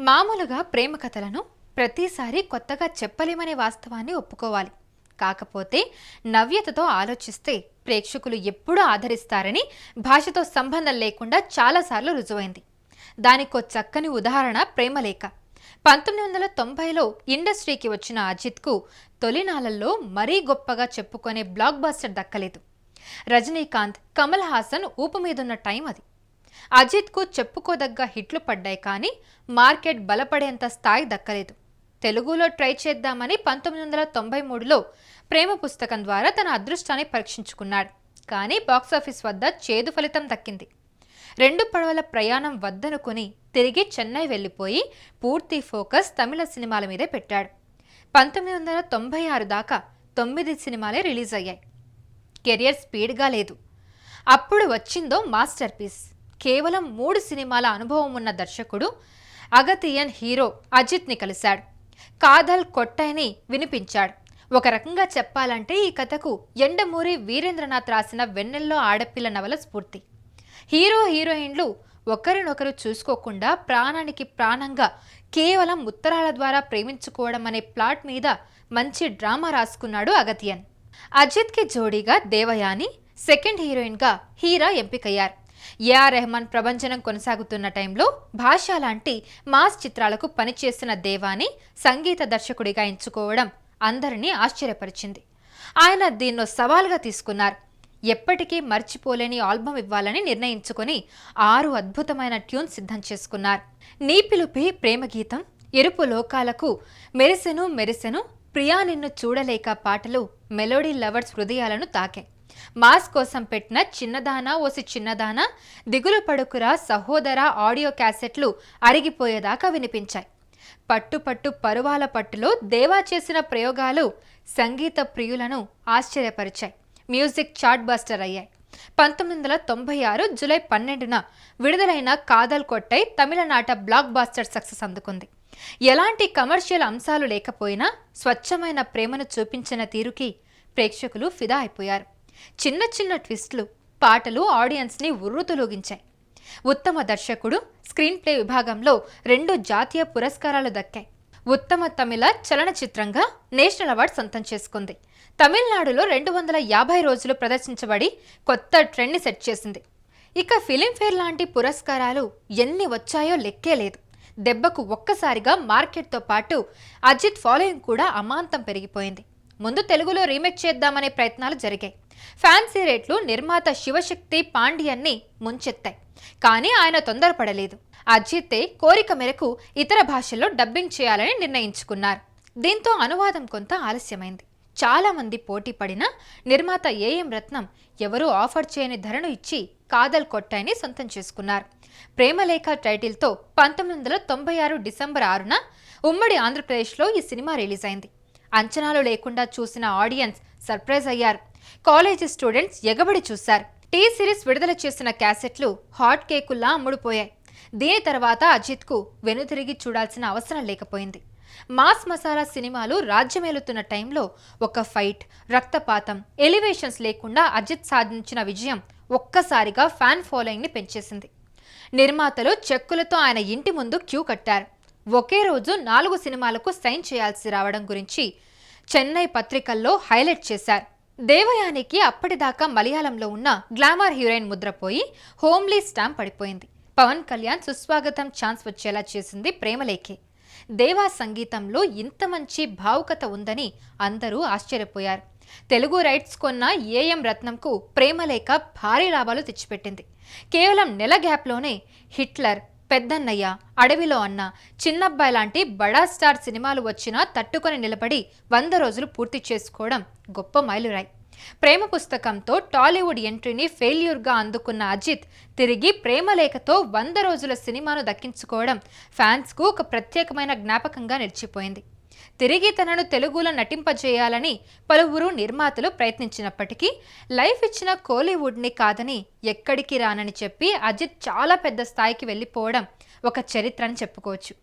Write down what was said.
మామూలుగా ప్రేమ కథలను ప్రతిసారి కొత్తగా చెప్పలేమనే వాస్తవాన్ని ఒప్పుకోవాలి. కాకపోతే నవ్యతతో ఆలోచిస్తే ప్రేక్షకులు ఎప్పుడూ ఆదరిస్తారని భాషతో సంబంధం లేకుండా చాలాసార్లు రుజువైంది. దానికో చక్కని ఉదాహరణ ప్రేమలేఖ. పంతొమ్మిది వందల తొంభైలో ఇండస్ట్రీకి వచ్చిన అజిత్కు తొలినాళ్ళలో మరీ గొప్పగా చెప్పుకునే బ్లాక్ బాస్టర్ దక్కలేదు. రజనీకాంత్ కమల్ హాసన్ ఊపు మీదున్న టైం అది. అజిత్కు చెప్పుకోదగ్గ హిట్లు పడ్డాయి కానీ మార్కెట్ బలపడేంత స్థాయి దక్కలేదు. తెలుగులో ట్రై చేద్దామని పంతొమ్మిది వందల తొంభై మూడులో ప్రేమ పుస్తకం ద్వారా తన అదృష్టాన్ని పరీక్షించుకున్నాడు. కానీ బాక్సాఫీస్ వద్ద చేదు ఫలితం దక్కింది. రెండు పడవల ప్రయాణం వద్దనుకుని తిరిగి చెన్నై వెళ్ళిపోయి పూర్తి ఫోకస్ తమిళ సినిమాల మీదే పెట్టాడు. పంతొమ్మిది వందల తొంభై ఆరు దాకా తొమ్మిది సినిమాలే రిలీజ్ అయ్యాయి. కెరియర్ స్పీడ్గా లేదు. అప్పుడు వచ్చిందో మాస్టర్ పీస్. కేవలం మూడు సినిమాల అనుభవం ఉన్న దర్శకుడు అగతియన్ హీరో అజిత్ని కలిశాడు. కాదల్ కొట్టైని వినిపించాడు. ఒక రకంగా చెప్పాలంటే ఈ కథకు ఎండమూరి వీరేంద్రనాథ్ రాసిన వెన్నెల్లో ఆడపిల్ల నవల స్ఫూర్తి. హీరో హీరోయిన్లు ఒకరినొకరు చూసుకోకుండా ప్రాణానికి ప్రాణంగా కేవలం ఉత్తరాల ద్వారా ప్రేమించుకోవడం అనే ప్లాట్ మీద మంచి డ్రామా రాసుకున్నాడు అగతియన్. అజిత్కి జోడీగా దేవయాని సెకండ్ హీరోయిన్గా హీరా ఎంపికయ్యారు. ఏఆర్ రెహమాన్ ప్రభంజనం కొనసాగుతున్న టైంలో భాష లాంటి మాస్ చిత్రాలకు పనిచేసిన దేవాని సంగీత దర్శకుడిగా ఎంచుకోవడం అందరినీ ఆశ్చర్యపరిచింది. ఆయన దీన్నో సవాల్గా తీసుకున్నారు. ఎప్పటికీ మర్చిపోలేని ఆల్బమ్ ఇవ్వాలని నిర్ణయించుకొని ఆరు అద్భుతమైన ట్యూన్ సిద్ధం చేసుకున్నారు. నీ పిలుపి ప్రేమ గీతం ఎరుపు లోకాలకు మెరిసెను మెరిసెను ప్రియా నిన్ను చూడలేక పాటలు మెలోడీ లవర్స్ హృదయాలను తాకాయి మాస్ కోసం పెట్టిన చిన్నదానా ఓసి చిన్నదానా దిగులు పడుకురా సహోదర ఆడియో క్యాసెట్లు అరిగిపోయేదాకా వినిపించాయి. పట్టు పట్టు పరువాల పట్టులో దేవా చేసిన ప్రయోగాలు సంగీత ప్రియులను ఆశ్చర్యపరిచాయి. మ్యూజిక్ చార్ట్ బస్టర్ అయ్యాయి. పంతొమ్మిది వందల తొంభై ఆరు జూలై పన్నెండున విడుదలైన కాదల్ కొట్టై తమిళనాట బ్లాక్ బాస్టర్ సక్సెస్ అందుకుంది. ఎలాంటి కమర్షియల్ అంశాలు లేకపోయినా స్వచ్ఛమైన ప్రేమను చూపించిన తీరుకి ప్రేక్షకులు ఫిదా అయిపోయారు. చిన్న చిన్న ట్విస్ట్లు పాటలు ఆడియన్స్ని ఉర్రుతులోగించాయి. ఉత్తమ దర్శకుడు స్క్రీన్ ప్లే విభాగంలో రెండు జాతీయ పురస్కారాలు దక్కాయి. ఉత్తమ తమిళ చలనచిత్రంగా నేషనల్ అవార్డు సొంతం చేసుకుంది. తమిళనాడులో రెండు వందల యాభై రోజులు ప్రదర్శించబడి కొత్త ట్రెండ్ని సెట్ చేసింది. ఇక ఫిలింఫేర్ లాంటి పురస్కారాలు ఎన్ని వచ్చాయో లెక్కే లేదు. దెబ్బకు ఒక్కసారిగా మార్కెట్తో పాటు అజిత్ ఫాలోయింగ్ కూడా అమాంతం పెరిగిపోయింది. ముందు తెలుగులో రీమేక్ చేద్దామనే ప్రయత్నాలు జరిగాయి. ఫ్యాన్సీ రేట్లు నిర్మాత శివశక్తి పాండ్యన్ని ముంచెత్తాయి. కానీ ఆయన తొందరపడలేదు. అజితే కోరిక మేరకు ఇతర భాషల్లో డబ్బింగ్ చేయాలని నిర్ణయించుకున్నారు. దీంతో అనువాదం కొంత ఆలస్యమైంది. చాలామంది పోటీ పడినా నిర్మాత ఏఎం రత్నం ఎవరూ ఆఫర్ చేయని ధరను ఇచ్చి కాదల్ కొట్టాయిని సొంతం చేసుకున్నారు. ప్రేమలేఖ టైటిల్తో పంతొమ్మిది వందల తొంభై ఆరు డిసెంబర్ ఆరున ఉమ్మడి ఆంధ్రప్రదేశ్లో ఈ సినిమా రిలీజ్ అయింది అంచనాలు లేకుండా చూసిన ఆడియన్స్ సర్ప్రైజ్ అయ్యారు. కాలేజీ స్టూడెంట్స్ ఎగబడి చూశారు. టీ సిరీస్ విడుదల చేసిన క్యాసెట్లు హాట్ కేకుల్లా అమ్ముడుపోయాయి. దీని తర్వాత అజిత్కు వెనుతిరిగి చూడాల్సిన అవసరం లేకపోయింది. మాస్ మసాలా సినిమాలు రాజ్యమేలుతున్న టైంలో ఒక ఫైట్ రక్తపాతం ఎలివేషన్స్ లేకుండా అజిత్ సాధించిన విజయం ఒక్కసారిగా ఫ్యాన్ ఫాలోయింగ్ని పెంచేసింది. నిర్మాతలు చెక్కులతో ఆయన ఇంటి ముందు క్యూ కట్టారు. ఒకే రోజు నాలుగు సినిమాలకు సైన్ చేయాల్సి రావడం గురించి చెన్నై పత్రికల్లో హైలైట్ చేశారు. దేవయానికి అప్పటిదాకా మలయాళంలో ఉన్న గ్లామర్ హీరోయిన్ ముద్రపోయి హోమ్లీ స్టాంప్ పడిపోయింది. పవన్ కళ్యాణ్ సుస్వాగతం ఛాన్స్ వచ్చేలా చేసింది ప్రేమలేఖే. దేవా సంగీతంలో ఇంత మంచి భావుకత ఉందని అందరూ ఆశ్చర్యపోయారు. తెలుగు రైట్స్ కొన్న ఏఎం రత్నంకు ప్రేమలేఖ భారీ లాభాలు తెచ్చిపెట్టింది. కేవలం నెల గ్యాప్లోనే హిట్లర్ పెద్దన్నయ్య అడవిలో అన్న. చిన్నబ్బాయి లాంటి బడా స్టార్ సినిమాలు వచ్చినా తట్టుకొని నిలబడి వంద రోజులు పూర్తి చేసుకోవడం గొప్ప మైలురాయి. ప్రేమ పుస్తకంతో టాలీవుడ్ ఎంట్రీని ఫెయిల్యూర్గా అందుకున్న అజిత్ తిరిగి ప్రేమలేఖతో వంద రోజుల సినిమాను దక్కించుకోవడం ఫ్యాన్స్కు ఒక ప్రత్యేకమైన జ్ఞాపకంగా నిలిచిపోయింది. తిరిగి తనను తెలుగులో నటింపజేయాలని పలువురు నిర్మాతలు ప్రయత్నించినప్పటికీ లైఫ్ ఇచ్చిన కోలీవుడ్ని కాదని ఎక్కడికి రానని చెప్పి అజిత్ చాలా పెద్ద స్థాయికి వెళ్ళిపోవడం ఒక చరిత్ర అని చెప్పుకోవచ్చు.